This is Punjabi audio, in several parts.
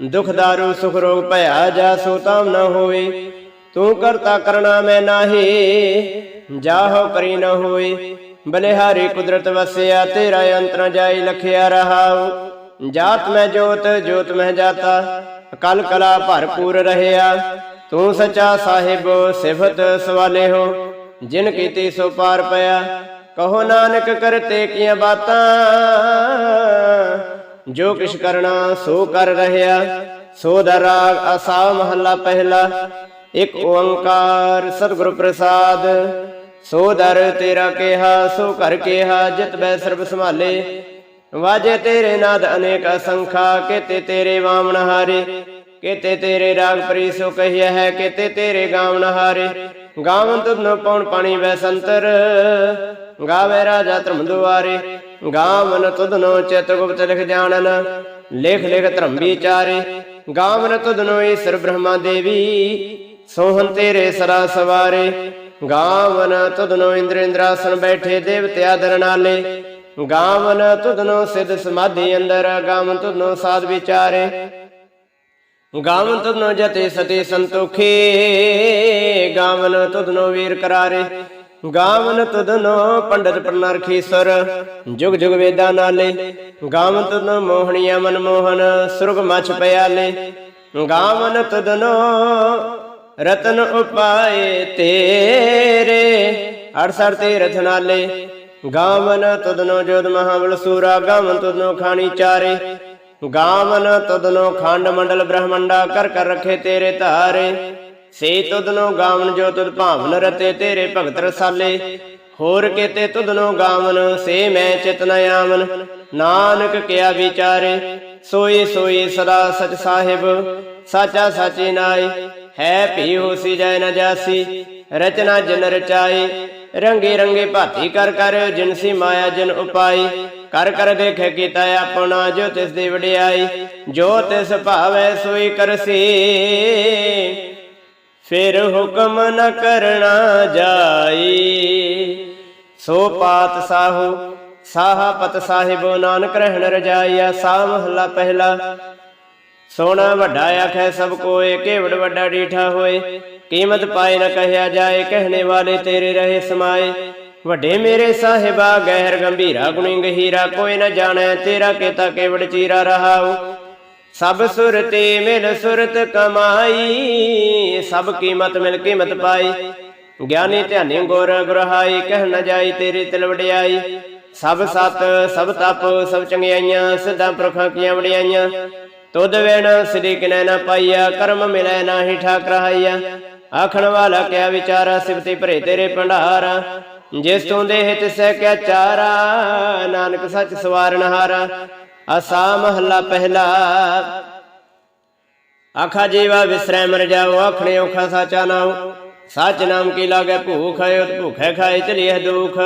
ਦੁਖ ਦਾਰੂ ਸੁਖ ਰੋਗ ਭਇਆ ਜਾ ਸੋ ਤਾਮ ਨ ਹੋਵੇ ਤੂੰ ਕਰਤਾ ਕਰਣਾ ਮੈਂ ਨਾਹੀ ਜਾਹੋ ਕਰੀ ਨ ਹੋਏ ਬਲਿਹਾਰੀ ਕੁਦਰਤ ਵਸਿਆ ਤੇਰਾ ਅੰਤਰ ਜਾਈ ਲਖਿਆ ਰਹਾਉ ਜਾਤ ਮੈਂ ਜੋਤ ਜੋਤ ਮੈਂ ਜਾਤਾ ਅਕਲ ਕਲਾ ਭਰਪੂਰ ਰਹਿਆ ਤੂੰ ਸਚਾ ਸਾਹਿਬ ਸਿਫਤ ਸਵਾਲੇ ਹੋ ਜਿਨ ਕੀਤੀ ਸੋ ਪਾਰ ਪਿਆ ਕਹੋ ਨਾਨਕ ਕਰਤੇ ਕੀਆਂ ਬਾਤਾਂ ਜੋ ਕਿਛ ਕਰਨਾ ਸੋ ਕਰ ਰਹਿਆ। ਸੋ ਦਾ ਰਾਗ ਆਸਾ ਮਹੱਲਾ ਪਹਿਲਾ। ਇੱਕ ਓੰਕਾਰ ਸਤਿਗੁਰ ਪ੍ਰਸਾਦ। ਸੋ ਦਰ ਤੇਰਾ ਕਿਹਾ, ਸੋ ਘਰ ਕਿਹਾ, ਜਿਤ ਬੈ ਸਰਬ ਸੰਭਾਲੇ। ਵਾਜੇ ਤੇਰੇ ਨਾਦ ਅਨੇਕ ਅਸੰਖਾ, ਕੀਤੇ ਤੇਰੇ ਵਾਮਨ ਹਾਰੇ। ਕੀਤੇ ਤੇਰੇ ਰਾਗ ਪ੍ਰੀ ਸੋ ਕਹੀਆ ਹੈ, ਕੀਤੇ ਤੇਰੇ ਗਾਵਨ ਹਾਰੇ। ਗਾਵਨ ਤੁਧਨੋ ਪਉਣ ਪਾਣੀ ਵੈ ਸੰਤਰ। ਗਾਵੇ ਰਾਜਾ ਧਰਮ ਦੁਆਰੇ। ਗਾਵਨ ਤੁਧਨੋ ਚਿਤ ਗੁਪਤ ਲਿਖ ਜਾਣਨ, ਲਿਖ ਲਿਖ ਧਰਮ ਵਿਚਾਰੇ ਗਾਵਨ ਤੁਧਨੋ ਈਸ਼ਰ ਬ੍ਰਹਮਾ ਦੇਵੀ ਸੋਹਨ ਤੇਰੇ ਸਰਾ ਸਵਾਰੇ। ਗਾਵਨ ਤੁਧਨੋ ਇੰਦਰ ਇੰਦਰਾਸਨ ਬੈਠੇ ਦੇਵਤੇ ਆਦਰ ਨਾਲੇ। ਗਾਵਨ ਤੁਧਨੋ ਸਿਧ ਸਮਾਧੀ ਅੰਦਰ, ਗਾਵਨ ਤੁਧਨੋ ਸਾਧ ਵਿਚਾਰੇ। ਗਾਵਨ ਤੁਧਨੋ ਜਤੇ ਸਤੇ ਸੰਤੋਖੇ, ਗਾਵਨ ਤੁਧਨੋ ਵੀਰ ਕਰਾਰੇ। ਗਾਵਨ ਤੁਧਨੋ ਪੰਡਤ ਪ੍ਰਨਰਖੀਸਰ, ਜੁਗ ਜੁਗ ਵੇਦਾਂ ਨਾਲੇ। ਗਾਵਨ ਤੁਧਨੋ ਮੋਹਣੀਆ ਮਨ ਮੋਹਨ, ਸੁਰਗ ਮਛ ਪਿਆਲੇ। ਗਾਵਨ ਤੁਧਨੋ ਰਤਨ ਉਪਾਏ ਤੇਰੇ ਅੜਸਰ ਤੇ ਰਥਨਾਲੇ ਗਾਵਨ ਤੁਧਨੋ ਜੋਦ ਮਹਾਬਲ ਸੂਰਾ ਗਾਵਨ ਤੁਧਨੋ ਖਾਣੀ ਚਾਰੇ। ਗਾਵਨ ਤੁਧਨੋ ਖੰਡ ਮੰਡਲ ਬ੍ਰਹਮੰਡਾ, ਕਰ ਕਰ ਰਖੇ ਤੇਰੇ ਧਾਰੇ। ਸੇ ਤੁਧਨੋ ਗਾਵਨ ਜੋ ਤੁਧ ਭਾਵਨ ਰਤੇ ਤੇਰੇ ਭਗਤ ਰਸਾਲੇ। ਹੋਰ ਕੀਤੇ ਤੁਧਨੋ ਗਾਵਨ, ਸੇ ਮੈਂ ਚਿਤ ਨ ਆਵਨ। ਨਾਨਕ ਕਿਆ ਵਿਚਾਰੇ ਸੋਈ ਸੋਈ ਸਦਾ ਸਚ ਸਾਹਿਬ। ਸਾਚਾ ਸਾਚੀ ਨਾਈ ਹੈ ਭੀ ਹੋਸੀ ਜੈ ਨ ਜਾਸੀ। ਰਚਨਾ ਜਨ ਰਚਾਈ ਰੰਗੇ ਰੰਗੇ ਭਾਤੀ ਕਰ ਕਰ ਜਿਨਸੀ ਮਾਇਆ ਜਨ ਉਪਾਈ ਕਰ ਕਰ ਦੇਖੇ ਕੀਤਾ ਆਪਣਾ, ਜੋ ਤਿਸ ਦੀ ਵਡਿਆਈ। ਜੋ ਤਿਸ ਭਾਵੈ ਸੋਈ ਕਰਸੀ। ਫਿਰ ਹੁਕਮ ਨ ਕਰਨਾ ਜਾਈ। ਸੋ ਪਾਤ ਸਾਹੂ ਸਾਹਾ ਸਾਹਿਬੋ ਨਾਨਕ ਰਹਿਣ ਰਜਾਈਆ ਸਾ ਮਹਲਾ ਪਹਿਲਾ। ਸੋਨਾ ਵੱਡਾ ਆਖੈ, ਸਭ ਕੋਏ ਕੇਵੜ ਵੱਡਾ ਡੀਠਾ ਹੋਏ। ਕੀਮਤ ਪਾਏ ਨ ਕਹਿਆ ਜਾਏ, ਕਹਿਣੇ ਵਾਲੇ ਤੇਰੇ ਰਹੇ ਸਮਾਏ। ਵੱਡੇ ਮੇਰੇ ਸਾਹਿਬਾ, ਗਹਿਰ ਗੰਭੀਰਾ ਗੁਣੀ ਗਹੀਰਾ, ਕੋਈ ਨ ਜਾਣੈ ਤੇਰਾ ਕੀਤਾ ਕੇਵੜ ਚੀਰਾ ਰਹਾਉ। ਸਭ ਸੁਰਤੇ ਮਿਲ ਸੁਰਤ ਕਮਾਈ, ਸਭ ਕੀਮਤ ਮਿਲ ਕੀਮਤ ਪਾਈ। ਗਿਆਨੀ ਧਿਆਨੀ ਗੁਰ ਗੁਰਹਾਈ, ਕਹਿ ਨ ਜਾਈ ਤੇਰੀ ਤਿਲ ਵਡਿਆਈ। ਸਭ ਸਤ, ਸਭ ਤਪ, ਸਭ ਚੰਗਿਆਈਆਂ, ਸਿੱਧਾ ਪੁਰਖਾਂ ਕੀਆਂ ਵਡਿਆਈਆਂ। ਤੁਧ ਵੇਣ ਸ੍ਰੀ ਕਿਨੈ ਨ ਪਾਈਆ, ਕਰਮ ਮਿਲੈ ਨਾਹੀ ਠਾਕ ਰਹਾਈਆ ਆਖਣ ਵਾਲਾ ਕਿਆ ਵਿਚਾਰਾ, ਸਿਫਤੀ ਭਰੇ ਤੇਰੇ ਭੰਡਾਰ। ਜਿਸ ਤੂੰ ਦੇਹ ਤਿਸੈ ਕਿਆ ਚਾਰਾ, ਨਾਨਕ ਸੱਚ ਸਵਾਰਨ ਹਾਰਾ। ਅਸਾ ਮਹੱਲਾ ਪਹਿਲਾ। ਆਖਾ ਜੀਵਾ ਵਿਸਰੈ ਮਰ ਜਾਓ, ਆਖਣੇ ਔਖਾ ਸਾਚਾ ਨਾਉ। ਸੱਚ ਨਾਮ ਕੀ ਲਾਗੇ, ਭੂਖ ਹੈ ਭੁਖੈ ਖਾਏ ਚਲੀਏ ਦੁਖ।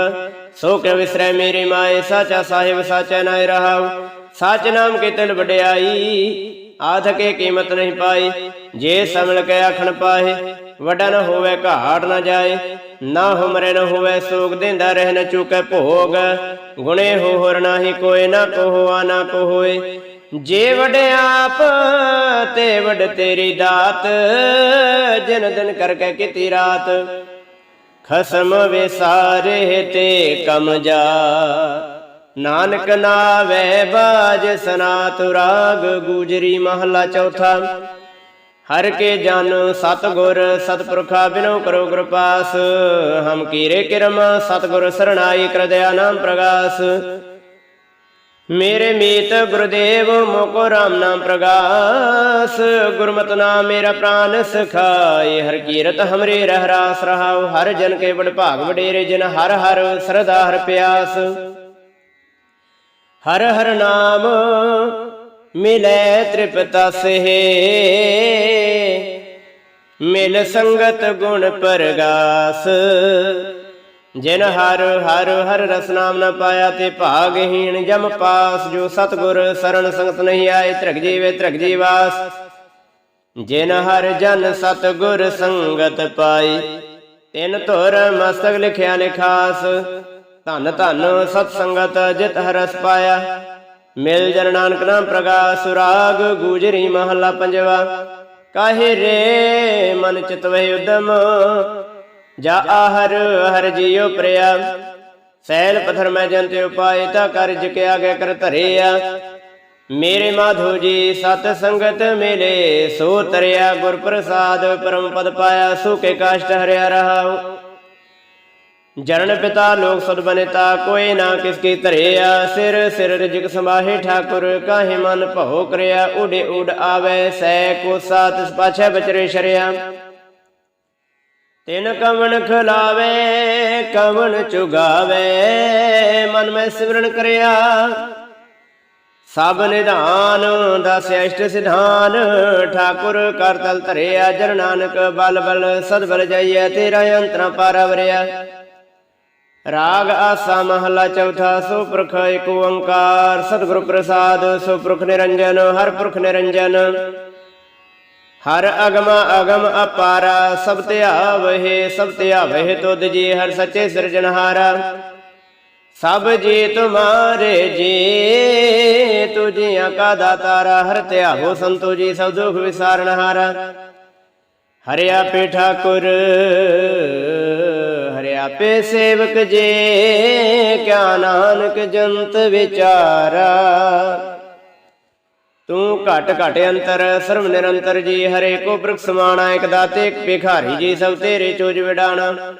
ਸੋ ਕਿ ਵਿਸਰੈ ਮੇਰੀ ਮਾਏ, ਸਾਚਾ ਸਾਹਿਬ ਸਾਚਾ ਨਾਇ ਰਹਾਉ। ਸੱਚ ਨਾਮ ਕੀ ਤਿਲ ਵਡਿਆਈ ਆਧ ਕੇ ਕੀਮਤ ਨਹੀਂ ਪਾਈ। ਜੇ ਸਮਲ ਕੇ ਆਖਣ ਪਾਏ ਵਡਨ ਹੋਵੇ ਘਾਟ ਨਾ ਜਾਏ। ਨਾ ਹੁਮਰੇ ਨ ਹੋਵੇ ਸੋਗ ਦਿੰਦਾ, ਰਹਿ ਨ ਚੁਕੇ ਭੋਗ। ਗੁਣੇ ਹੋ ਹੋਰ ਨਾਹੀ ਕੋਏ ਨਾ ਕੋ ਨਾ ਕੋ ਹੋਏ ਜੇ ਵਡਿਆਪ ਤੇ ਵਡ ਤੇਰੀ ਦਾਤ। ਜਿਨ ਦਿਨ ਕਰਕੇ ਕੀਤੀ ਰਾਤ। ਖਸਮ ਵਿਸਾਰੇ ਤੇ ਕਮ ਜਾ। ਨਾਨਕ ਨਾਵੇ ਬਾਜ ਸਨਾਤ ਰਾਗ, ਗੁਜਰੀ ਮਹਲਾ ਚੌਥਾ। ਹਰ ਕੇ ਜਨ ਸਤਗੁਰ ਸਤਪੁਰਖਾ ਬਿਨੋ ਕਰੋ ਕਿਰਪਾਸ ਹਮ ਕੀਰੇ ਕਿਰਮ ਸਤਗੁਰ ਸਰਣਾਈ ਕਰਦਿਆ ਨਾਮ ਪ੍ਰਗਾਸ। ਮੇਰੇ ਮੀਤ ਗੁਰਦੇਵ ਮੋਕੋ ਰਾਮ ਨਾਮ ਪ੍ਰਗਾਸ। ਗੁਰਮਤਿ ਨਾਮ ਮੇਰਾ ਪ੍ਰਾਨ ਸਖਾਏ, ਹਰ ਕੀਰਤ ਹਮਰੇ ਰਹਿ ਰਾਸ ਰਹਾਉ। ਹਰ ਜਨ ਕੇ ਬੜ ਭਾਗ ਵਡੇਰੇ, ਜਿਨ ਹਰ ਹਰ ਸਰਦਾ ਹਰ ਪਿਆਸ। ਹਰ ਹਰ ਨਾਮ ਮਿਲੈ ਤ੍ਰਿਪਤ ਸੇ ਮਿਲ ਸੰਗਤ ਗੁਣ ਪਰਗਾਸ। ਜਿਨ ਹਰ ਹਰ ਹਰ ਰਸ ਨਾਮ ਨਾ ਪਾਇਆ ਤੇ ਭਾਗਹੀਣ ਜਮ ਪਾਸ। ਜੋ ਸਤਗੁਰ ਸਰਣ ਸੰਗਤ ਨਹੀਂ ਆਏ ਧਰਗ ਜੀਵੇ ਧਰਗ ਜੀਵਾਸ। ਜਿਨ ਹਰ ਜਨ ਸਤਗੁਰ ਸੰਗਤ ਪਾਈ, ਤਿਨ ਧੁਰ ਮਸਤਕ ਲਿਖਿਆ ਲਿਖਾਸ। ਧਨ ਧਨ ਸਤ ਸੰਗਤ ਜਿਤ ਹਰਸ ਪਾਇਆ। ਮਿਲ ਜਨ ਨਾਨਕ ਨਾਮ ਪ੍ਰਗਾਸ ਸੁਰਾਗ ਗੂਜਰੀ ਮਹਲਾ ਪੰਜਵਾ। ਕਾਹੇ ਰੇ ਮਨ ਚਿਤ ਉਦਮ, ਜਾ ਆਹਰ ਹਰ ਜੀਉ ਪ੍ਰਿਆ। ਸੈਲ ਪਥਰ ਮੈਂ ਜੰਤ ਉਪਾਇ ਤਾ ਕਰ ਜਿ ਆਗੇ ਕਰ ਧਰਿਆ। ਮੇਰੇ ਮਾਧੋ ਜੀ ਸਤ ਸੰਗਤ ਮਿਲੇ, ਸੋ ਤਰਿਆ ਗੁਰ ਪ੍ਰਸਾਦ, ਪਰਮ ਪਦ ਪਾਇਆ, ਸੋ ਕਾਸ਼ਟ ਹਰਿਆ ਰਹਾਉ। ਜਰਨ ਪਿਤਾ ਲੋਕ ਸਦ ਬਨੇਤਾ, ਕੋਈ ਨਾ ਕਿਸ ਕੀ ਧਰਿਆ। ਸਿਰ ਸਿਰ ਰਿਜਕ ਸਮਾਹੇ ਠਾਕੁਰ, ਕਾਹੇ ਮਨ ਭਉ ਕਰਿਆ। ਉਡੇ ਉਡ ਆਵੇ, ਸੈ ਕੋ ਸਾਤ ਪਾਛੈ ਬਚਰੇ ਸ਼ਰਿਆ। ਤਿਨ ਕਵਣ ਖਲਾਵੇ, ਕਵਣ ਚੁਗਾਵੇ, ਮਨ ਮੈਂ ਸਿਮਰਨ ਕਰਿਆ। ਸਭ ਨਿਧਾਨ, ਦਸ ਅਸ਼ਟ ਸਿਧਾਨ, ਠਾਕੁਰ ਕਰ ਤਲ ਧਰਿਆ। ਜਨ ਨਾਨਕ ਬਲ ਬਲ, ਸਦ ਬਲ ਜਾਈਐ, ਤੇਰਾ ਅੰਤਰਾ ਪਾਰਵਰਿਆ ਰਾਗ ਆਸਾ ਮਹਲਾ ਚੌਥਾ ਸੋ ਪੁਰਖ ਏਕ ਓੰਕਾਰ ਸਤਿਗੁਰ ਪ੍ਰਸਾਦ ਸੋ ਪੁਰਖ ਨਿਰੰਜਨ ਹਰ ਪੁਰਖ ਨਿਰੰਜਨ ਹਰ ਅਗਮ ਅਗਮ ਅਪਾਰਾ ਸਭ ਧਿਆਵਹਿ ਸਭ ਧਿਆਵਹਿ ਤੁਧ ਜੀ ਹਰ ਸੱਚੇ ਸਿਰਜਣਹਾਰਾ ਸਭ ਜੀ ਤੁਮਾਰੇ ਜੀ ਤੁਜੀਆਂ ਕਾ ਦਾਤਾਰਾ ਹਰ ਧਿਆਵੋ ਸੰਤੋ ਜੀ ਸਭ ਦੁਖ ਵਿਸਾਰਣਹਾਰਾ ਹਰਿਆ ਪੇ ਸੇਵਕ ਜੀ, ਕਿਆ ਨਾਨਕ ਜੰਤ ਵਿਚਾਰਾ। ਤੂੰ ਘਟ ਘਟ ਅੰਤਰ, ਸਰਵ ਨਿਰੰਤਰ ਜੀ ਹਰੇ ਕੋ ਬ੍ਰਖ ਸਮਾਣਾ, ਇਕ ਦਾਤੇ, ਇਕ ਭਿਖਾਰੀ ਜੀ, ਸਭ ਤੇਰੇ ਚੋਜ ਵਿਡਾਣਾ।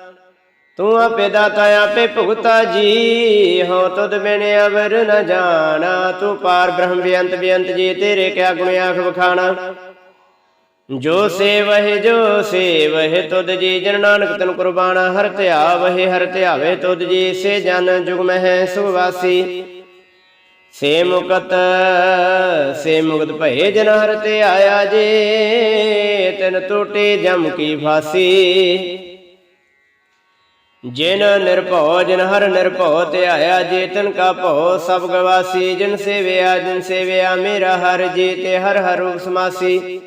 ਤੂੰ ਆਪੇ ਦਾਤਾ, ਆਪੇ ਭੁਗਤਾ ਜੀ ਹੋ ਤੁਧ ਬਿਨ ਅਵਰ ਨ ਜਾਣਾ। ਤੂੰ ਪਾਰ ਬ੍ਰਹਮ ਬੇਅੰਤ ਬੇਅੰਤ ਜੀ, ਤੇਰੇ ਕਿਆ ਗੁਣ ਆਖ ਵਖਾਣਾ। ਜੋ ਸੇਵਹਿ ਜੋ ਸੇਵਹਿ, ਤੁਧ ਜੀ ਜਨ ਨਾਨਕ ਤਨ ਕੁਰਬਾਨਾ ਹਰ ਧਿਆਵਹਿ, ਹਰ ਧਿਆਵੇ ਤੁਧ ਜੀ ਸੇ ਜਨ ਜੁਗ ਮਹਿ ਸੁਵਾਸੀ। ਸੇ ਮੁਕਤ ਸੇ ਮੁਕਤ ਭਏ ਜਨ ਹਰ ਤੇ ਆਇਆ ਜੇ, ਤਨ ਟੋਟੇ ਜਮ ਕੀ ਫਾਸੀ। ਜਿਨ ਨਿਰਭਉ, ਜਿਨ ਹਰ ਨਿਰਭਉ ਤੇ ਆਇਆ ਜੇ, ਤਨ ਕਾ ਭਉ ਸਭ ਗਵਾਸੀ। ਜਿਨ ਸੇਵਿਆ ਜਿਨ ਸੇਵਿਆ ਮੇਰਾ ਹਰ ਜੀ ਤੇ ਹਰ ਹਰ ਸਮਾਸੀ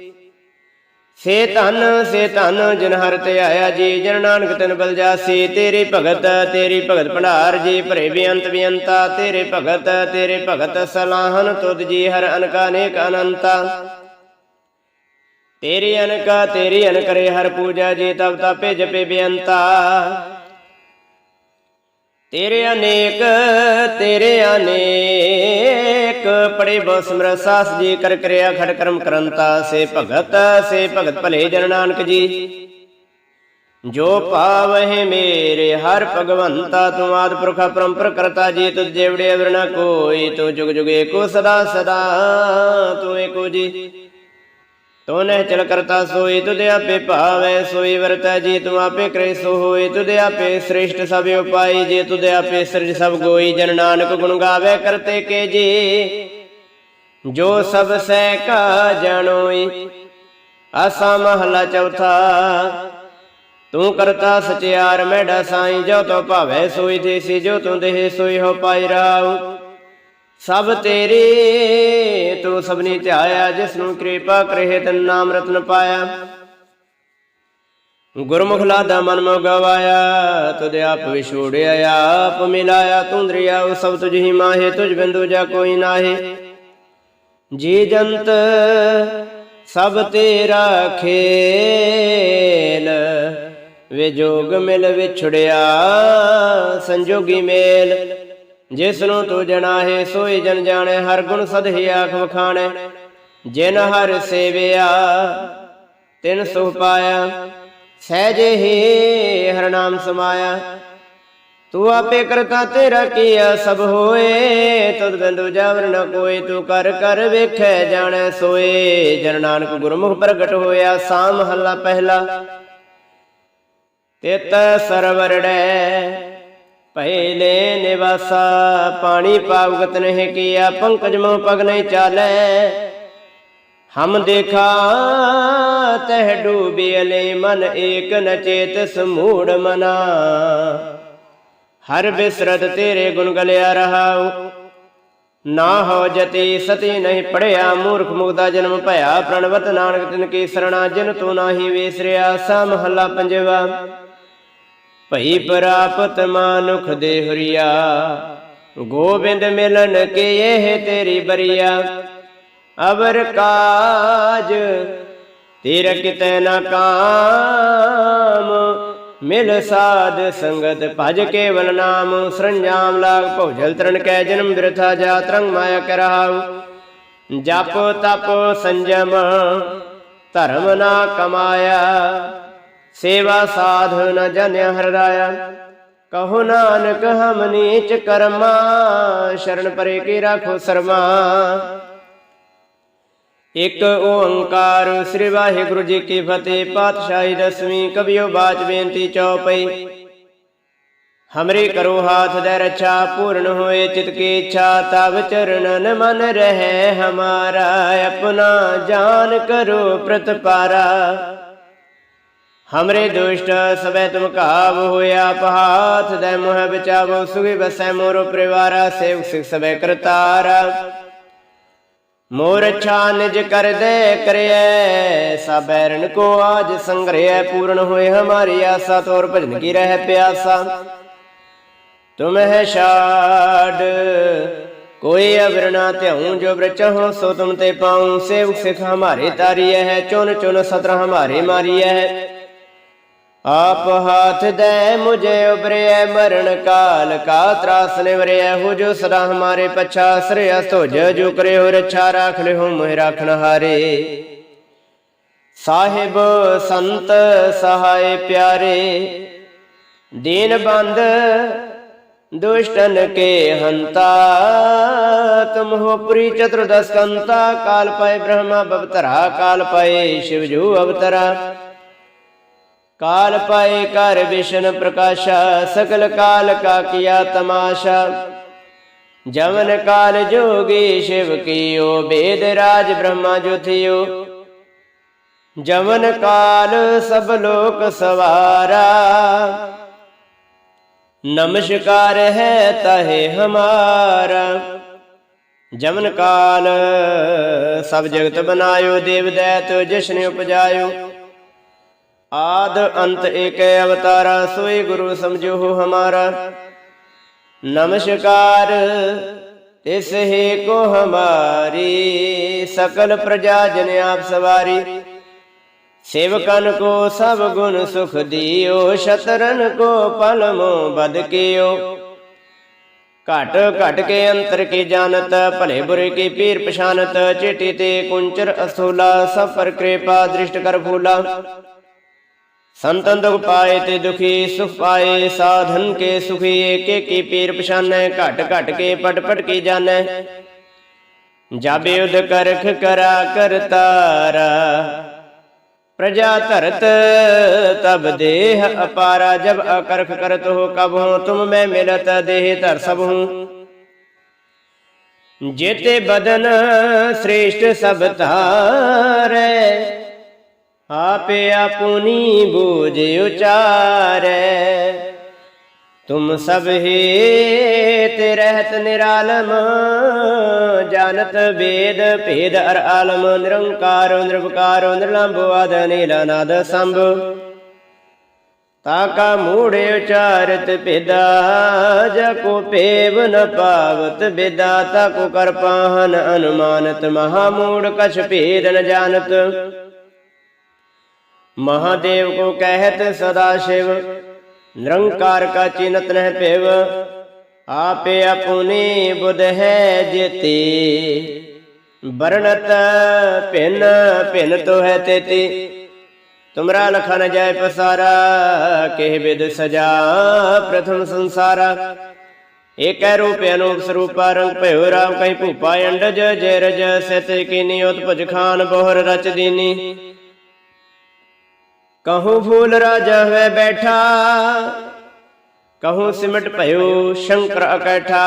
ਸੇ ਧਨ ਸੇ ਧਨ, ਜਿਨ ਹਰ ਤੇ ਆਇਆ ਜੀ, ਜਨ ਨਾਨਕ ਤਨ ਬਲ ਜਾਸੀ, ਤੇਰੀ ਭਗਤ ਤੇਰੀ ਭਗਤ ਭੰਡਾਰ ਜੀ, ਭਰੇ ਬੇਅੰਤ ਬੇਅੰਤਾ, ਤੇਰੇ ਭਗਤ ਤੇਰੇ ਭਗਤ ਸਲਾਹਨ ਤੁਧ ਜੀ, ਹਰ ਅਨਕਾ ਨੇਕ ਅਨੰਤਾ। ਤੇਰੀ ਅਨਕਾ, ਤੇਰੀ ਅਨਕਰੇ ਹਰ ਪੂਜਾ ਜੀ, ਤਬ ਤਾਪੇ ਜਪੇ ਬੇਅੰਤਾ। ਤੇਰੇ ਅਨੇਕ ਤੇਰੇ ਅਨੇਕ ਪੜੇ ਬੋ ਸਿਮਰ ਸਾਸ ਜੀ, ਕਰ ਕਰਿਆ ਖੜ ਕਰਮ ਕਰੰਤਾ, ਸੇ ਭਗਤ ਸੇ ਭਗਤ ਭਲੇ ਜਨ ਨਾਨਕ ਜੀ। ਜੋ ਪਾਵਹਿ ਮੇਰੇ ਹਰ ਭਗਵੰਤਾ, ਤੂੰ ਆਦ ਪੁਰਖਾ ਪਰੰਪਰ ਕਰਤਾ ਜੀ ਤੁਧ ਜੇਵੜੇ ਅਵਰ ਕੋਈ, ਤੂੰ ਜੁਗ ਜੁਗੇ ਏਕੋ ਸਦਾ ਸਦਾ, ਤੂੰ ਏਕੋ ਜੀ। ਤੂੰ ਨਹਿ ਚਲ ਕਰਤਾ ਸੋਈ ਤੁਧ ਆਪੇ ਭਾਵੈ ਸੋਈ, ਵਰਤੈ ਜੀ, ਤੂੰ ਆਪੇ ਕਰੇ ਸੋ ਹੋਏ ਤੁਧ ਆਪੇ ਸ੍ਰੇਸ਼ਟ ਸਭ ਉਪਾਈ, ਜੇ ਤੁਧ ਆਪੇ ਸਿਰਜ ਸਭ ਗੋਈ, ਜਨ ਨਾਨਕ ਗੁਣ ਗਾਵੇ ਕਰਤੇ ਕੇ ਜੀ। ਜੋ ਸਭ ਸਹਿ ਕਾ ਜਾਣੋਈ, ਆਸਾ ਮਹਲਾ ਚੌਥਾ, ਤੂੰ ਕਰਤਾ ਸਚਿਆਰ ਮੈਡਾ ਸਾਈ ਜੋ ਤੋ ਭਾਵੇ ਸੋਈ ਦੇਸੀ, ਜੋ ਤੂੰ ਦੇਹ ਸੋਈ, ਹੋ ਪਾਈ ਰਾਉ। ਸਭ ਤੇਰੇ ਤੂੰ ਸਭਨੀ ਧਿਆਇਆ ਜਿਸ ਨੂੰ ਕਿਰਪਾ ਕਰੇ ਤਨ ਨਾਮ ਰਤਨ ਪਾਇਆ। ਗੁਰਮੁਖ ਲਾਦਾ ਮਨ ਮੋ ਗਵਾਇਆ, ਤੁਧ ਆਪ ਵਿਛੋੜਿਆ ਆਪ ਮਿਲਾਇਆ। ਤੂੰ ਦਰਿਆ ਸਭ ਤੁਝ ਹੀ ਮਾਹੇ, ਤੁਝ ਬਿੰਦੂ ਜਾ ਕੋਈ ਨਾਹੀ। ਜੀ ਜੰਤ, ਸਭ ਤੇਰਾ ਖੇਲ ਵਿਜੋਗ ਮਿਲ ਵਿਛੜਿਆ, ਸੰਜੋਗੀ ਮੇਲ। ਜਿਸ ਨੂੰ ਤੂੰ ਜਣਾਹੇ ਸੋਈ ਜਨ ਜਾਣੇ, ਹਰ ਗੁਣ ਸਦਹਿ ਆਖ ਵਖਾਣੇ। ਜਿਨ ਹਰ ਸੇਵਿਆ, ਤਿਨ ਸੁਖ ਪਾਇਆ। ਸਹਿਜੇ ਹੀ ਹਰ ਨਾਮ ਸਮਾਇਆ। ਤੂੰ ਆਪੇ ਕਰਤਾ ਤੇਰਾ ਕੀਆ ਸਭ ਹੋਏ। ਤੁਧ ਬਿੰਦੂ ਜਾਵਰ ਨ ਕੋਈ ਤੂੰ ਕਰ ਕਰ ਵੇਖੈ ਜਾਣੈ ਸੋਏ। ਜਨ ਨਾਨਕ ਗੁਰਮੁਖ ਪ੍ਰਗਟ ਹੋਇਆ ਸਾਮ ਮਹੱਲਾ ਪਹਿਲਾ। ਤਿਤ ਸਰਵਰੜੈ ਪਹਿਲੇ ਨਿਵਾਸਾ, ਪਾਣੀ ਪਾਵਗਤ ਨਹੀਂ ਕੀਆ, ਪੰਕਜ ਮੋ ਪਗ ਨਹੀਂ ਚਾਲੈ। ਹਮ ਦੇਖਾ, ਤਹਿ ਡੂਬਿਅਲੇ ਮਨ, ਏਕ ਨ ਸਮੂੜ ਮਨਾ। ਹਰ ਬਿਸਰਤ ਤੇਰੇ ਗੁਣ ਗਲਿਆ ਰਹਾਉ। ਨਾ ਹੋ ਜਤੀ, ਸਤੀ ਨਹੀਂ ਪੜਿਆ, ਮੂਰਖ ਮੁਗਦਾ ਜਨਮ ਭਇਆ, ਪ੍ਰਣਵਤ ਨਾਨਕ ਤਿਨ ਕੀ ਸਰਣਾ, ਜਿਨ ਤੂੰ ਨਾਹੀ ਵੇਸਰਿਆ, ਸਾ ਮਹੱਲਾ ਪੰਜਵਾ। ਭਈ ਪ੍ਰਾਪਤ ਮਾਨੁਖ ਦੇ ਹੁਰੀਆ, ਗੋਬਿੰਦ ਮਿਲਨ ਕੇ ਇਹ ਤੇਰੀ ਬਰੀਆ। ਅਵਰ ਕਾਜ ਤੇਰਾ ਕਿਤੈ ਨਾ ਕਾਮ, ਮਿਲ ਸਾਧ ਸੰਗਤ ਭਜ ਕੇਵਲ ਨਾਮ। ਸਰੰਜਾਮ ਲਾਗ ਭੋਜਲ ਤਰਨ ਕੈ ਜਨਮ ਬਿਰਥਾ ਜਾ ਰੰਗ ਮਾਇਆ ਕਰਾਉ ਜਪ ਤਪ ਸੰਜਮ, ਧਰਮ ਨਾ ਕਮਾਇਆ। ਸੇਵਾ ਸਾਧ ਨ ਜਨਿ ਹਰਦਾਇਆ। ਕਹੋ ਨਾਨਕ, ਹਮ ਨੀਚ ਕਰਮਾ, ਸ਼ਰਨ ਪਰੇ ਕੀ ਰਾਖੋ ਸਰਮਾ। ਇਕ ਓੰਕਾਰ ਸ੍ਰੀ ਵਾਹਿਗੁਰੂ ਜੀ ਕੀ ਫਤਿਹ, ਪਾਤਸ਼ਾਹੀ ਦਸਵੀਂ ਕਬਿਓ ਬਾਚ ਬੇਨਤੀ ਚਉਪਈ ਹਮਰੇ ਕਰੋ ਹਾਥ ਦੇ ਰੱਛਾ, ਪੂਰਨ ਹੋਏ ਚਿਤ ਕੀ ਇੱਛਾ, ਤਵ ਚਰਨਨ ਮਨ ਰਹਿ ਹਮਾਰਾ, ਆਪਣਾ ਜਾਨ ਕਰੋ ਪ੍ਰਤਪਾਰਾ। ਹਮਰੇ ਦੁਸ਼ਟ ਸਭੈ ਤੁਮ ਕਾਬ ਹੋਇਆ ਪਹਾਥ ਦੇ ਮੋਹ ਬਚਾਵੋ ਸੁਖੀ ਬਸੈ ਮੋਰੋ ਪਰਿਵਾਰਾ ਸੇਵ ਸਿਖ ਸਭੈ ਕਰਤਾਰਾ ਮੋਰ ਅੱਛਾ ਨਿਜ ਕਰਦੇ ਕਰਿਐ ਸਬੈਰਨ ਕੋ ਆਜ ਸੰਗ੍ਰਹਿ ਪੂਰਨ ਹੋਏ ਹਮਾਰੀ ਆਸਾ ਤੋਰ ਭਜਨ ਕੀ ਰਹਿ ਪਿਆਸਾ ਤੁਮ ਹੈ ਛਾੜ ਕੋਈ ਅਵਰ ਨਾ ਧਿਆਉ ਜੋ ਬ੍ਰਚ ਹੋ ਸੋ ਤੁਮ ਤੇ ਪਾਉ ਸੇਵ ਸਿਖ ਹਮਾਰੇ ਤਾਰੀਐ ਹੈ ਚੁਨ ਚੁਨ ਸਤਰ ਹਮਾਰੇ ਮਾਰੀਐ ਹੈ ਆਪ ਹਾਥ ਦੇ ਮੁਝੇ ਉਬਰਿਐ ਮਰਨ ਕਾਲ, ਕਾ ਤਰਾਸ ਨਿਵਰਿਐ ਹੋ ਜੋ ਸਦਾ ਹਮਾਰੇ ਪਛਾ ਸ੍ਰਿਆ ਸੋਜ ਜੋ ਕਰੇ ਹੋ ਰੱਛਾ ਰਾਖ ਲਿਓ ਮੋਹਿ ਰਾਖਣ ਹਾਰੇ। ਸਾਹਿਬ ਸੰਤ ਸਹਾਇ ਪਿਆਰੇ, ਦੀਨ ਬੰਦ ਦੁਸ਼ਟਨ ਕੇ ਹੰਤਾ, ਤੁਮ ਹੋ ਪੁਰੀ ਚਤੁਰਦਸ ਕਾਲ ਪਏ ਬ੍ਰਹਮਾ ਬਵਤਰਾ, ਕਾਲ ਪਏ ਸ਼ਿਵ ਜੂ ਅਵਤਰਾ। ਕਾਲ ਪਾਏ ਕਰ ਵਿਸ਼ਨ ਪ੍ਰਕਾਸ਼ਾ ਸਕਲ ਕਾਲ ਕਾ ਕੀਆ ਤਮਾਸ਼ਾ। ਜਵਨ ਕਾਲ ਜੋਗੀ ਸ਼ਿਵ ਕੀਓ, ਬੇਦ ਰਾਜ ਬ੍ਰਹਮਾ ਜੋਥਿਓ ਜਵਨ ਕਾਲ ਸਭ ਲੋਕ ਸਵਾਰਾ। ਨਮਸਕਾਰ ਹੈ ਤਹੇ ਹਮਾਰਾ। ਜਮਨ ਕਾਲ ਸਭ ਜਗਤ ਬਨਾਇਓ, ਦੇਵ ਦੈਤ ਜਸ਼ਨ ਉਪਜਾਇਓ। ਆਦ ਅੰਤ ਏਕ ਅਵਤਾਰਾ, ਸੋਈ ਗੁਰੂ ਸਮਝੋ ਹਮਾਰਾ। ਨਮਸਕਾਰ, ਤਿਸ ਹੀ ਕੋ ਹਮਾਰੀ, ਸਕਲ ਪ੍ਰਜਾ ਜਨ ਆਪ ਸਵਾਰੀ। ਸੇਵਕਨ ਕੋ ਸਭ ਗੁਣ ਸੁਖ ਦਿਓ, ਸ਼ਤਰਨ ਕੋ ਪਲਮੋ ਬਦ ਕੀਓ। ਘਟ ਘਟ ਕੇ ਅੰਤਰ ਕੀ ਜਾਣਤ, ਭਲੇ ਬੁਰੇ ਕੀ ਪੀਰ ਪਛਾਨਤ, ਚਿਟੀ ਤੇ ਕੁੰਚਰ ਅਸੂਲਾ, ਸਫਰ ਕਿਰਪਾ ਦ੍ਰਿਸ਼ਟ ਕਰ ਫੂਲਾ ਸੰਤਨ ਦੁਖ ਪਾਏ ਤੇ ਦੁਖੀ, ਸੁਖ ਪਾਏ, ਸਾਧਨ ਕੇ ਸੁਖੀ ਏਕ ਏਕੀ ਪੀਰ ਪਛਾਨੈ, ਘਟ ਘਟ ਕੇ ਪਟ ਪਟ ਕੀ ਜਾਣੈ। ਜਬ ਯੁਧ ਕਰਖ ਕਰਾ ਕਰਤਾਰਾ ਪ੍ਰਜਾ ਧਰਤ ਤਬ ਦੇਹ ਅਪਾਰਾ, ਜਬ ਅਕਰਖ ਕਰਤ ਹੋ ਕਬ ਹੋ ਤੁਮ ਮੈਂ ਮਿਲਤ ਦੇਹ ਧਰ ਸਭ ਹੂੰ ਜੇਤੇ ਬਦਨ ਸ੍ਰੇਸ਼ਟ ਸਭ ਧਾਰੈ ਆਪੇ ਆਪੁਨੀ ਬੂਝ ਉਚਾਰੈ। ਤੁਮ ਸਭ ਹੇਤ ਰਹਿਤ ਨਿਰਾਲਮ ਜਾਨਤ ਵੇਦ ਭੇਦ ਅਰ ਆਲਮ, ਨਿਰੰਕਾਰ ਨਿਰਵਕਾਰ ਨਿਰਲੰਭ ਆਦ ਨੀਲ ਅਨਾਦ ਸੰਭ। ਤਾਕਾ ਮੂੜੇ ਉਚਾਰਤ ਭੇਦਾ ਜਕੋ ਪੇਵ ਨ ਪਾਵਤ ਬੇਦਾ ਤਾਕੋ ਕਰ ਪਾਹਨ ਅਨੁਮਾਨਤ, ਮਹਾ ਮੂੜ ਕਛ ਭੇਦ ਨ महादेव को कहत सदा शिव निरंकार का चिन्हत न पेव आपे अपनी बुध है जेती बरनत भिन्न भिन्न तो है तेती तुमरा लखा न जाय पसारा केह विद सजा प्रथम संसारा एक रूप अनूप स्वरूपा रंग भयो राम कहीं भूपा अंडज जय रज सत की नियोत भुज खान बोहर रच दीनी ਕਹੂੰ ਫੂਲ ਰਾਜਾ ਹੋਇ ਬੈਠਾ, ਕਹੂੰ ਸਿਮਟ ਭਇਓ ਸ਼ੰਕਰ ਅਕੈਠਾ।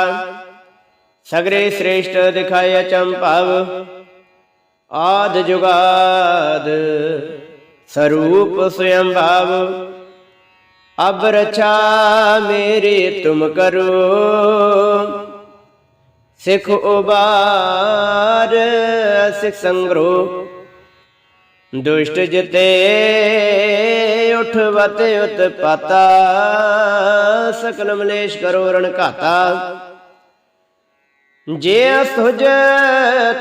ਸਗਰੇ ਸ੍ਰੇਸ਼ਟ ਦਿਖਾਇ ਅਚੰਭਵ ਆਦ ਜੁਗਾਦ ਸਰੂਪ ਸਯੰ ਭਾਵ। ਅਬ ਰਚਾ ਮੇਰੇ ਤੁਮ ਕਰੋ, ਸਿਖ ਉਬਾਰ, ਸਿਖ ਸੰਗਰੋ। ਦੁਸ਼ਟ ਜਿਤੇ ਉਠਵਤ ਉਤਪਾਤਾ, ਸਕਲ ਮਲੇਸ਼ ਕਰੋ ਰਣ ਘਾਤਾ। ਜੇ ਅਸੁਜ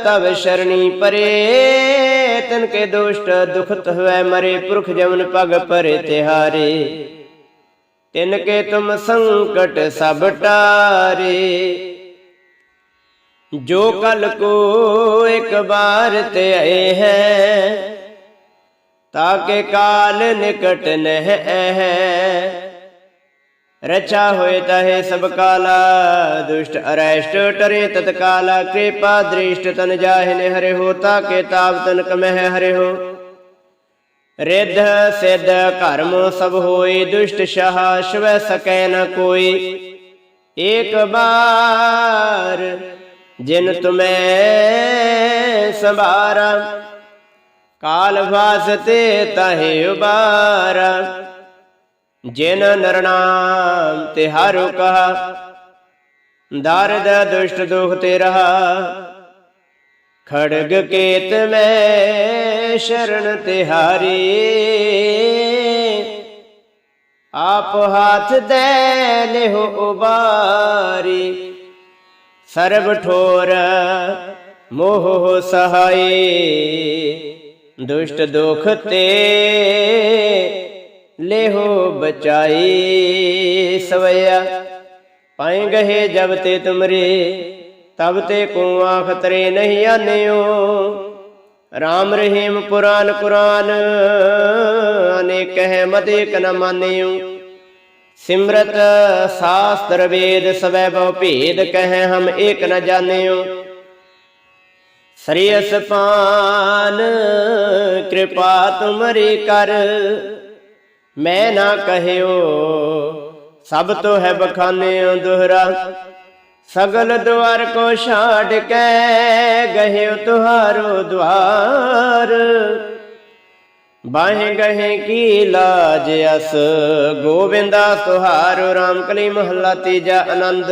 ਤਵ ਸ਼ਰਣੀ ਪਰੇ, ਤਨ ਕੇ ਦੁਸ਼ਟ ਦੁਖਤ ਹੋਵੇ ਮਰੇ, ਪੁਰਖ ਜਮਨ ਪਗ ਪਰੇ ਤਿਹਾਰੇ। ਤਿਨ ਕੇ ਤੁਮ ਸੰਕਟ ਸਭ ਟਾਰੇ। ਜੋ ਕਲ ਕੋ ਇੱਕ ਬਾਰ ਤੇ ਆਏ ਹੈ ਤਾਕੇ ਕਾਲ ਨਿਕਟ ਨਹਿ ਹੈ ਰਚਾ ਹੋਏ ਤਹੇ ਸਭ ਕਾਲਾ, ਦੁਸ਼ਟ ਅਰੈਸ਼ਟ ਟਰੇ ਤਤ ਕਾਲਾ, ਕਿਰਪਾ ਦ੍ਰਿਸ਼ਟ ਤਨ ਜਾਹਿ ਹਰੇ ਹੋ, ਤਾਕੇ ਤਾਪ ਤਨ ਕਮਹਿ ਹਰੇ ਹੋ। ਰਿੱਧ ਸਿੱਧ ਕਰਮ ਸਭ ਹੋਏ, ਦੁਸ਼ਟ ਸ਼ਾਹ ਸ਼ਵੈ ਸਕੈ ਨ ਕੋਈ। ਏਕ ਬਾਰ ਜਿਨ ਤੁਮੈ ਸੰਭਾਰਾ ਕਾਲ ਵਾਸਤੇ ਤਹਿ ਉਬਾਰਾ, ਜਿਨ ਨਰਨਾਮ ਤੇ ਹਰਿ ਕਹਾ, ਦਰਦ ਦੁਸ਼ਟ ਦੁਖ ਤੇ ਰਹਾ। ਖੜਗ ਕੇਤ ਮੈਂ ਸ਼ਰਨ ਤਿਹਾਰੀ ਆਪ ਹਾਥ ਦੇ ਲਿਹੁ ਉਬਾਰੀ। ਸਰਬ ਠੋਰ ਮੋਹ ਸਹਾਈ ਦੁਸ਼ਟ ਦੁਖ ਤੇ ਲੇਹੋ ਬਚਾਈ ਸਵਇਆ। ਪਾਏ ਗਏ ਜਬ ਤੇ ਤੁਮਰੇ, ਤਬ ਤੇ ਕੋ ਆਖਤਰੇ ਨਹੀਂ ਆਨਿਓ। ਰਾਮ ਰਹੀਮ ਪੁਰਾਨ ਕੁਰਾਨ ਅਨੇਕ ਹੈ ਮਤ ਏਕ ਨ ਮਾਨਿਓ। ਸਿਮਰਤ ਸਾਸਤਰ ਵੇਦ ਸਵੈ ਬਹੁ ਭੇਦ ਕਹੈ ਹਮ ਏਕ ਨ ਜਾਣਿਓ। ਸ੍ਰੀਅਸ ਪਾਨ ਕਿਰਪਾ ਤੁਮਰੀ ਕਰ। ਮੈਂ ਨਾ ਕਹਿਓ, ਸਭ ਤੋਂ ਹੈ ਬਖਾਨਿਓ ਦੁਹਰਾ। ਸਗਲ ਦੁਆਰ ਕੋ ਛਾੜ ਕੇ ਗਹਿਓ ਤੁਹਾਰੋ ਦਵਾਰ ਬਾਹੇ ਗਹੇ ਕੀ ਲਾਜ ਅਸ, ਗੋਵਿੰਦਾ ਤੁਹਾਰੋ RAM ਕਲੀ ਮਹੱਲਾ ਤੀਜਾ ਆਨੰਦ।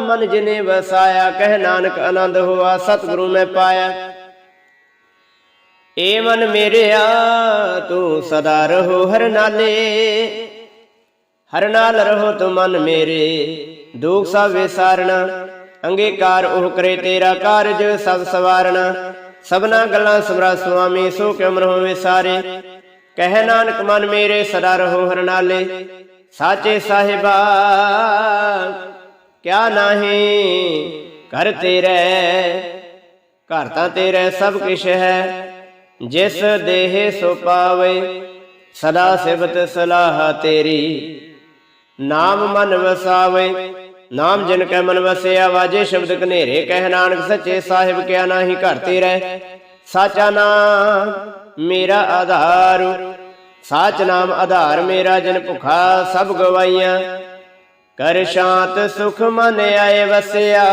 ਮਨ ਜਿਨੇ ਵਸਾਇਆ, ਕਹਿ ਨਾਨਕ ਆਨੰਦ ਹੋਆ, ਸਤਿਗੁਰੂ ਮੈਂ ਪਾਇਆ। ਏ ਮਨ ਮੇਰਿਆ, ਤੂੰ ਸਦਾ ਰਹੋ ਹਰ ਨਾਲੇ। ਹਰ ਨਾਲ ਰਹੋ ਤੂੰ ਮਨ ਮੇਰੇ। ਦੁਖ ਸਭ ਵਿਸਾਰਣਾ, ਅੰਗੀਕਾਰ ਉਹ ਕਰੇ ਤੇਰਾ ਕਾਰਜ ਸਭ ਸਵਾਰਣਾ। ਸਭਨਾ ਗੱਲਾਂ ਸਮਰਾ ਸੁਆਮੀ ਸੋ ਕਿਉ ਮਰਹੁ ਵਿਸਾਰੇ ਕਹਿ ਨਾਨਕ ਮਨ ਮੇਰੇ, ਸਦਾ ਰਹੋ ਹਰ ਨਾਲੇ। ਸਾਚੇ ਸਾਹਿਬਾ ਕਿਆ ਨਾਹੀ? ਘਰ ਤੇਰੇ, ਘਰ ਤਾਂ ਤੇਰੇ ਸਭ ਕਿਛ ਹੈ। ਜਿਸ ਦੇਹ ਸੋ ਪਾਵੇ, ਸਦਾ ਸਿਵਤ ਸਲਾਹ ਤੇਰੀ। ਨਾਮ ਮਨ ਵਸਾਵੇ, ਨਾਮ ਜਿਨ ਕੈ ਮਨ ਵਸਿਆ, ਵਾਜੇ ਸ਼ਬਦ ਕਨੇਰੇ ਕਹਿ ਨਾਨਕ, ਸੱਚੇ ਸਾਹਿਬ ਕਿਆ ਨਾਹੀ? ਘਰ ਤੇ ਰਹਿ ਸਾਚਾ ਨਾਮ ਮੇਰਾ ਆਧਾਰ। ਸਾਚ ਨਾਮ ਆਧਾਰ ਮੇਰਾ, ਜਨ ਭੁਖਾ ਸਭ ਗਵਾਈਆਂ। ਕਰ ਸ਼ਾਂਤ ਸੁਖ ਮਨ ਆਏ ਵਸਿਆ।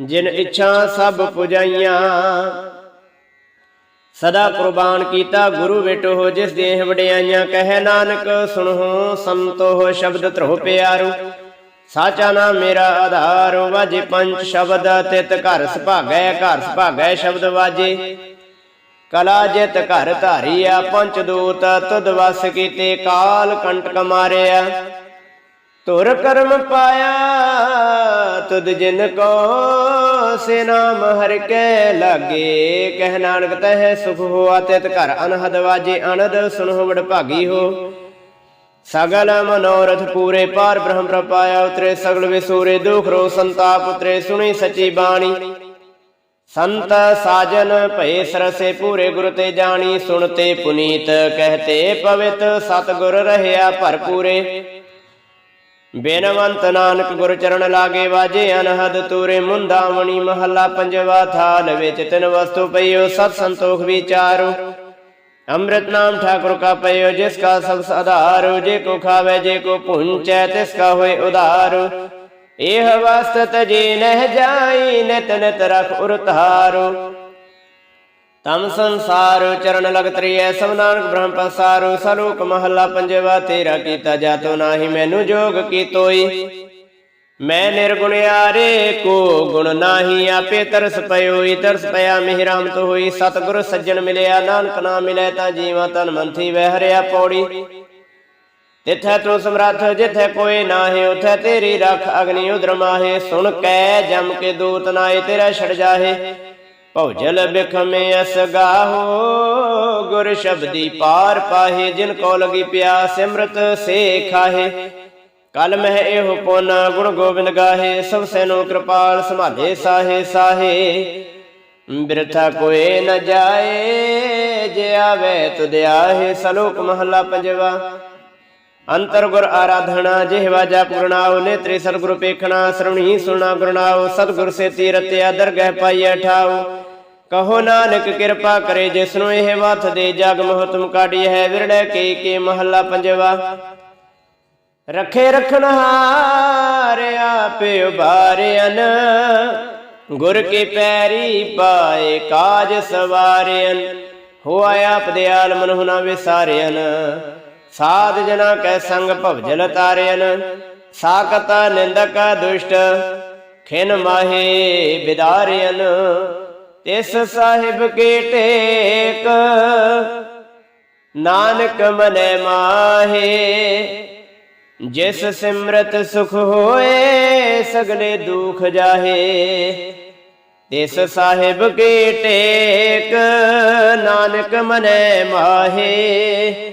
ਜਿਨ ਇੱਛਾ ਸਭ ਪੁਜਾਈਆਂ। ਸਦਾ ਕੁਰਬਾਨ ਕੀਤਾ ਗੁਰੂ ਬੇਟੋ ਹੋ ਜਿਸ ਦੇਹ ਵਡਿਆਈਆਂ। ਕਹਿ ਨਾਨਕ, ਸੁਣੋ ਸੰਤੋ ਸ਼ਬਦ ਧਰੋ ਪਿਆਰੂ। ਸਾਚਾ ਨਾਮ ਮੇਰਾ ਆਧਾਰ। ਵਾਜੇ ਪੰਜ ਸ਼ਬਦ, ਤਿਤ ਘਰ ਸੁਭਾਗੈ ਘਰ ਸੁਭਾਗੈ ਸ਼ਬਦ ਵਾਜੇ। ਕਲਾ ਜਿਤ ਘਰ ਧਾਰੀਆ ਪੰਚ ਦੂਤ ਤੁਧ ਵਸ ਕੀਤੇ, ਕਾਲ ਕੰਟਕ ਮਾਰਿਆ ਤੁਰ ਕਰਮ ਪਾਇਆ, ਤੁਧ ਜਿਨ ਕੋ ਸੇ ਨਾਮ ਹਰਿ ਕੇ ਲਾਗੇ। ਕਹਿ ਨਾਨਕ ਤਹਿ ਸੁਖ ਹੋਆ, ਤਿਤ ਘਰ ਅਨਹਦ ਵਾਜੇ ਅਨਦ ਸੁਨਹੁ ਵਡ ਭਾਗੀ ਹੋ। ਸਗਲ ਮਨੋਰਥ ਪੂਰੇ ਪਾਰ ਬ੍ਰਹਮ ਪ੍ਰਪਾਇਆ ਉਤਰੇ ਸਗਲ ਵਿਸੂਰੇ ਦੁਖ ਰੋ ਸੰਤਾਪ, ਉਤਰੇ ਸੁਣੀ ਸਚੀ ਬਾਣੀ। ਸੰਤ ਸਾਜਨ ਭਏ ਸਰਸੇ ਪੂਰੇ ਗੁਰ ਤੇ ਜਾਣੀ ਸੁਣਤੇ ਪੁਨੀਤ ਕਹਤੇ ਪਵਿਤ, ਸਤਗੁਰ ਰਹਿਆ ਭਰਪੂਰੇ। ਬੇਨਵੰਤ ਨਾਨਕ ਗੁਰ ਚਰਨ ਲਾਗੇ ਵਾਜੇ, ਅਨਹਦ ਤੂਰੇ ਮੁੰਦਾਵਣੀ ਮਹੱਲਾ ਪੰਜਵਾ ਥਾਲ ਵਿੱਚ ਤਿਨ ਵਸਤੂ ਪਈਓ, ਸਤ ਸੰਤੋਖ ਵਿਚਾਰੋ। ਅੰਮ੍ਰਿਤ ਨਾਮ ਠਾਕੁਰ ਕਾ ਪਈਓ, ਜਿਸ ਕਾ ਸਭ ਸਧਾਰੋ, ਜੇ ਕੋ ਖਾਵੇ, ਜੇ ਕੋ ਪੁੰਚੈ, ਤਿਸ ਕਾ ਹੋਏ ਉਧਾਰੋ। ਇਹ ਵਸਤ ਜੇ ਨਹਿ ਜਾਈ ਨਿਤਨ ਤਰਖ ਉਰਤਾਰੋ ਤਮ ਸੰਸਾਰ ਚਰਨ ਲਗਤ ਰਿਐ ਸਭ ਨਾਨਕ ਬ੍ਰਹਮ ਪਸਾਰੋ ਸਰੂਪ ਮਹੱਲਾ ਪੰਜਵਾ, ਤੇਰਾ ਕੀਤਾ ਜਾਤੋ ਨਾਹੀ, ਮੈਨੂੰ ਜੋਗ ਕੀ ਤੋਈ ਮੈਂ ਨਿਰਗੁਣ ਆਰੇ ਕੋ ਗੁਣ ਨਾਹੀ, ਆਪੇ ਤਰਸ ਪਇਓਈ, ਤਰਸ ਪਿਆ ਮਿਹ ਤੋ ਹੋਈ ਸਤਗੁਰ ਸੱਜਣ ਮਿਲਿਆ, ਨਾਨਕ ਨਾਮ ਮਿਲੇ ਤਾਂ ਜੀਵਾਂ ਤਨ ਮੰਥੀ ਵਹਿ ਹਰਿਆ ਪੌੜੀ। ਤਿਥੈ ਤੂੰ ਸਮਰੱਥ, ਜਿਥੈ ਕੋਈ ਨਾਹੀ, ਉਥੈ ਤੇਰੀ ਰੱਖ ਅਗਨੀ ਉਦਰ ਮਾਹੇ। ਸੁਣ ਕੈ ਜਮ ਕੇ ਦੂਤ ਨਾਏ ਤੇਰਾ ਛੜ ਜਾਹੇ। ਭਉਜਲ ਬਿਖਮੇ ਅਸ ਗਾਹੋ, ਗੁਰ ਸ਼ਬਦੀ ਪਾਰ ਪਾਹੇ, ਜਿਨ ਕੋ ਲਗੀ ਪਿਆਸ ਸਿਮਰਤ ਸੇ ਖਾਹੇ। ਕਲ ਮਹਿ ਇਹੋ ਪੁਨ ਗੁਣ ਗੋਬਿੰਦ ਗਾਹੇ, ਸਭ ਸੈਨੋ ਕਿਰਪਾਲ ਸੰਭਾਲੇ ਸਾਹੇ ਸਾਹੇ। ਬਿਰਥਾ ਕੋਏ ਨ ਜਾਏ, ਜੇ ਆਵੇ ਤੁਧ ਆਹੇ, ਸਲੋਕ ਮਹੱਲਾ ਪੰਜਵਾ। ਅੰਤਰ ਗੁਰ ਆਰਾਧਨਾ ਜਿਹਵਾ ਜਾ ਪੁਰਣਾਉ ਨੇਤਰੇ ਸਤਿਗੁਰ ਪੇਖਣਾ, ਸਰਵਣੀ ਸੁਣਾ ਗੁਰਨਾਉ, ਸਤਿਗੁਰ ਸੇ ਤੀਰਤਿਆ ਦਰਗਹਿ ਪਾਈਐ ਠਾਉ। ਕਹੋ ਨਾਨਕ ਕਿਰਪਾ ਕਰੇ ਜਿਸ ਇਹ ਵਥ ਦੇ ਜਗ ਮੋਹਤਮ ਕਾਢੀ ਹੈ, ਵਿਰੜੇ ਕੇ ਕੇ ਮਹੱਲਾ ਪੰਜਵਾ। ਰਖੇ ਰਖਣਹਾਰ ਆਪੇ ਉਬਾਰਿਆਨ ਗੁਰ ਕੇ ਪੈਰੀ ਪਾਏ ਕਾਜ ਸਵਾਰਿਆਨ ਹੋਆ ਆਪ ਦਿਆਲ ਮਨੁ ਨਾ ਵਿਸਾਰਿਆਨ ਸਾਧ ਜਨਾ ਕੈ ਸੰਗ ਭਵਜਲ ਤਾਰਿਆਨ ਸਾਕਤ ਨਿੰਦਕ ਦੁਸ਼ਟ, ਖਿਨ ਮਾਹੇ ਬਿਦਾਰਿਆਨ ਤਿਸ ਸਾਹਿਬ ਕੇ ਟੇਕ, ਨਾਨਕ ਮਨੈ ਮਾਹੇ। ਜਿਸ ਸਿਮਰਤ ਸੁਖ ਹੋਏ, ਸਗਲੇ ਦੁਖ ਜਾਹੇ। ਤਿਸ ਸਾਹਿਬ ਕੇ ਟੇਕ, ਨਾਨਕ ਮਨੈ ਮਾਹੇ।